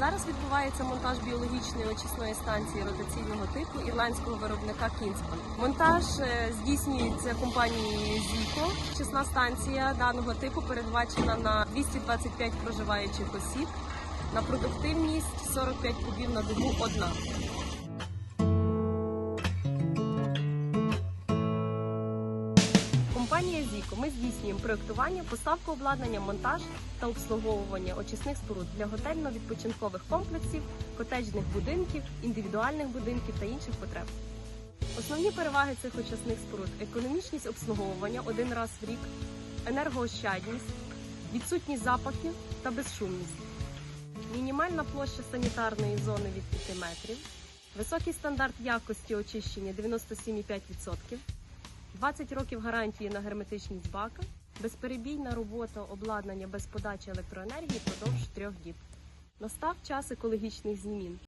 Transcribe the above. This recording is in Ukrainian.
Зараз відбувається монтаж біологічної очисної станції ротаційного типу ірландського виробника Кінспан. Монтаж е, здійснюється компанією Зіко. Чисна станція даного типу передбачена на 225 проживаючих осіб на продуктивність 45 кубів на добу одна. Компанія Зіко. Ми здійснюємо проєктування, поставку обладнання, монтаж та обслуговування очисних споруд для готельно-відпочинкових комплексів, котеджних будинків, індивідуальних будинків та інших потреб. Основні переваги цих очисних споруд економічність обслуговування один раз в рік, енергоощадність, відсутність запахів та безшумність, мінімальна площа санітарної зони від 5 метрів, високий стандарт якості очищення 97,5%, 20 років гарантії на герметичність бака, безперебійна робота обладнання без подачі електроенергії впродовж трьох діб. Настав час екологічних змін.